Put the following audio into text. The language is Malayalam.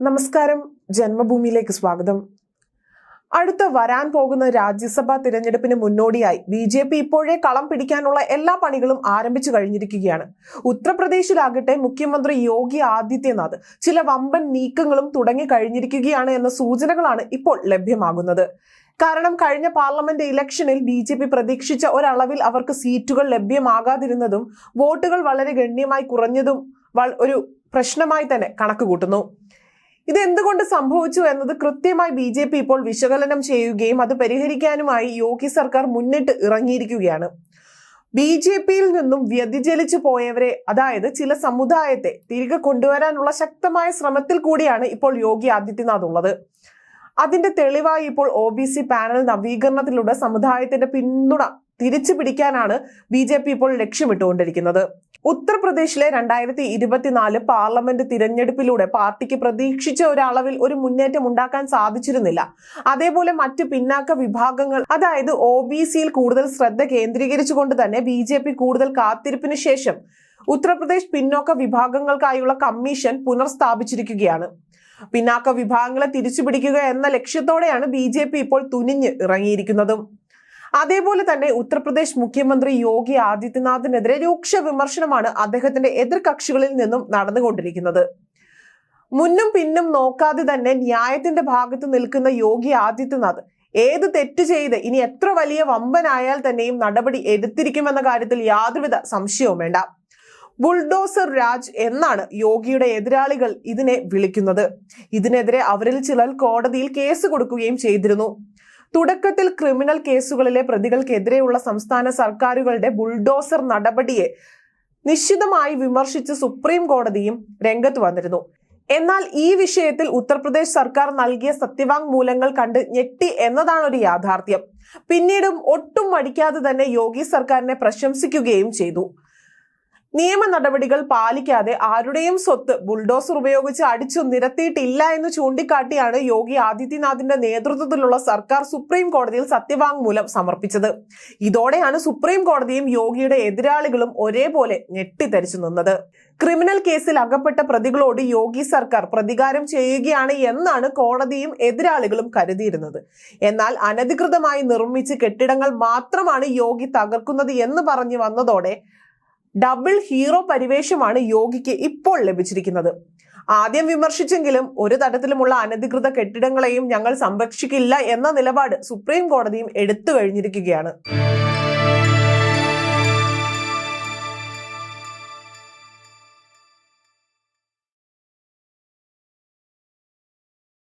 നമസ്കാരം. ജന്മഭൂമിയിലേക്ക് സ്വാഗതം. അടുത്ത വരാൻ പോകുന്ന രാജ്യസഭാ തിരഞ്ഞെടുപ്പിന് മുന്നോടിയായി ബി ജെ പി ഇപ്പോഴേ കളം പിടിക്കാനുള്ള എല്ലാ പണികളും ആരംഭിച്ചു കഴിഞ്ഞിരിക്കുകയാണ്. ഉത്തർപ്രദേശിലാകട്ടെ മുഖ്യമന്ത്രി യോഗി ആദിത്യനാഥ് ചില വമ്പൻ നീക്കങ്ങളും തുടങ്ങി കഴിഞ്ഞിരിക്കുകയാണ് എന്ന സൂചനകളാണ് ഇപ്പോൾ ലഭ്യമാകുന്നത്. കാരണം കഴിഞ്ഞ പാർലമെന്റ് ഇലക്ഷനിൽ ബി ജെ പി പ്രതീക്ഷിച്ച ഒരളവിൽ അവർക്ക് സീറ്റുകൾ ലഭ്യമാകാതിരുന്നതും വോട്ടുകൾ വളരെ ഗണ്യമായി കുറഞ്ഞതും ഒരു പ്രശ്നമായി തന്നെ കണക്ക് കൂട്ടുന്നു ഇത് എന്തുകൊണ്ട് സംഭവിച്ചു എന്നത് കൃത്യമായി ബി ജെ പി ഇപ്പോൾ വിശകലനം ചെയ്യുകയും അത് പരിഹരിക്കാനുമായി യോഗി സർക്കാർ മുന്നിട്ട് ഇറങ്ങിയിരിക്കുകയാണ്. ബി ജെ പിയിൽ നിന്നും വ്യതിചലിച്ചു പോയവരെ അതായത് ചില സമുദായത്തെ തിരികെ കൊണ്ടുവരാനുള്ള ശക്തമായ ശ്രമത്തിൽ കൂടിയാണ് ഇപ്പോൾ യോഗി ആദിത്യനാഥ് ഉള്ളത്. അതിന്റെ തെളിവായി ഇപ്പോൾ ഒ ബി സി പാനൽ നവീകരണത്തിലൂടെ സമുദായത്തിന്റെ പിന്തുണ തിരിച്ചു പിടിക്കാനാണ് ബി ജെ പി ഇപ്പോൾ ലക്ഷ്യമിട്ടുകൊണ്ടിരിക്കുന്നത്. ഉത്തർപ്രദേശിലെ രണ്ടായിരത്തി ഇരുപത്തിനാല് പാർലമെന്റ് തിരഞ്ഞെടുപ്പിലൂടെ പാർട്ടിക്ക് പ്രതീക്ഷിച്ച ഒരളവിൽ ഒരു മുന്നേറ്റം ഉണ്ടാക്കാൻ സാധിച്ചിരുന്നില്ല. അതേപോലെ മറ്റ് പിന്നാക്ക വിഭാഗങ്ങൾ അതായത് ഒ ബി സിയിൽ കൂടുതൽ ശ്രദ്ധ കേന്ദ്രീകരിച്ചുകൊണ്ട് തന്നെ ബി ജെ പി കൂടുതൽ കാത്തിരിപ്പിന് ശേഷം ഉത്തർപ്രദേശ് പിന്നോക്ക വിഭാഗങ്ങൾക്കായുള്ള കമ്മീഷൻ പുനർസ്ഥാപിച്ചിരിക്കുകയാണ്. പിന്നാക്ക വിഭാഗങ്ങളെ തിരിച്ചുപിടിക്കുക എന്ന ലക്ഷ്യത്തോടെയാണ് ബി ഇപ്പോൾ തുനിഞ്ഞ് ഇറങ്ങിയിരിക്കുന്നതും. അതേപോലെ തന്നെ ഉത്തർപ്രദേശ് മുഖ്യമന്ത്രി യോഗി ആദിത്യനാഥിനെതിരെ രൂക്ഷ വിമർശനമാണ് അദ്ദേഹത്തിന്റെ എതിർകക്ഷികളിൽ നിന്നും നടന്നുകൊണ്ടിരിക്കുന്നത്. മുന്നും പിന്നും നോക്കാതെ തന്നെ ന്യായത്തിന്റെ ഭാഗത്ത് നിൽക്കുന്ന യോഗി ആദിത്യനാഥ് ഏത് തെറ്റ് ചെയ്ത് ഇനി എത്ര വലിയ വമ്പനായാൽ തന്നെയും നടപടി എടുത്തിരിക്കുമെന്ന കാര്യത്തിൽ യാതൊരുവിധ സംശയവും വേണ്ട. ബുൾഡോസർ രാജ് എന്നാണ് യോഗിയുടെ എതിരാളികൾ ഇതിനെ വിളിക്കുന്നത്. ഇതിനെതിരെ അവരിൽ ചിലർ കോടതിയിൽ കേസ് കൊടുക്കുകയും ചെയ്തിരുന്നു. തുടക്കത്തിൽ ക്രിമിനൽ കേസുകളിലെ പ്രതികൾക്കെതിരെയുള്ള സംസ്ഥാന സർക്കാരുകളുടെ ബുൾഡോസർ നടപടിയെ നിശ്ചിതമായി വിമർശിച്ച് സുപ്രീം കോടതിയും രംഗത്ത് വന്നിരുന്നു. എന്നാൽ ഈ വിഷയത്തിൽ ഉത്തർപ്രദേശ് സർക്കാർ നൽകിയ സത്യവാങ്മൂലങ്ങൾ കണ്ട് ഞെട്ടി എന്നതാണ് ഒരു യാഥാർത്ഥ്യം. പിന്നീടും ഒട്ടും മടിക്കാതെ തന്നെ യോഗി സർക്കാരിനെ പ്രശംസിക്കുകയും ചെയ്തു. നിയമ നടപടികൾ പാലിക്കാതെ ആരുടെയും സ്വത്ത് ബുൾഡോസർ ഉപയോഗിച്ച് അടിച്ചു നിരത്തിയിട്ടില്ല എന്ന് ചൂണ്ടിക്കാട്ടിയാണ് യോഗി ആദിത്യനാഥിന്റെ നേതൃത്വത്തിലുള്ള സർക്കാർ സുപ്രീം കോടതിയിൽ സത്യവാങ്മൂലം സമർപ്പിച്ചത്. ഇതോടെയാണ് സുപ്രീം കോടതിയും യോഗിയുടെ എതിരാളികളും ഒരേപോലെ ഞെട്ടിത്തരിച്ചു നിന്നത്. ക്രിമിനൽ കേസിൽ അകപ്പെട്ട പ്രതികളോട് യോഗി സർക്കാർ പ്രതികാരം ചെയ്യുകയാണ് എന്നാണ് കോടതിയും എതിരാളികളും കരുതിയിരുന്നത്. എന്നാൽ അനധികൃതമായി നിർമ്മിച്ച് കെട്ടിടങ്ങൾ മാത്രമാണ് യോഗി തകർക്കുന്നത് എന്ന് പറഞ്ഞു വന്നതോടെ ഡബിൾ ഹീറോ പരിവേഷമാണ് യോഗിക്ക് ഇപ്പോൾ ലഭിച്ചിരിക്കുന്നത്. ആദ്യം വിമർശിച്ചെങ്കിലും ഒരു തരത്തിലുമുള്ള അനധികൃത കെട്ടിടങ്ങളെയും ഞങ്ങൾ സംരക്ഷിക്കില്ല എന്ന നിലപാട് സുപ്രീം കോടതിയും എടുത്തു കഴിഞ്ഞിരിക്കുകയാണ്.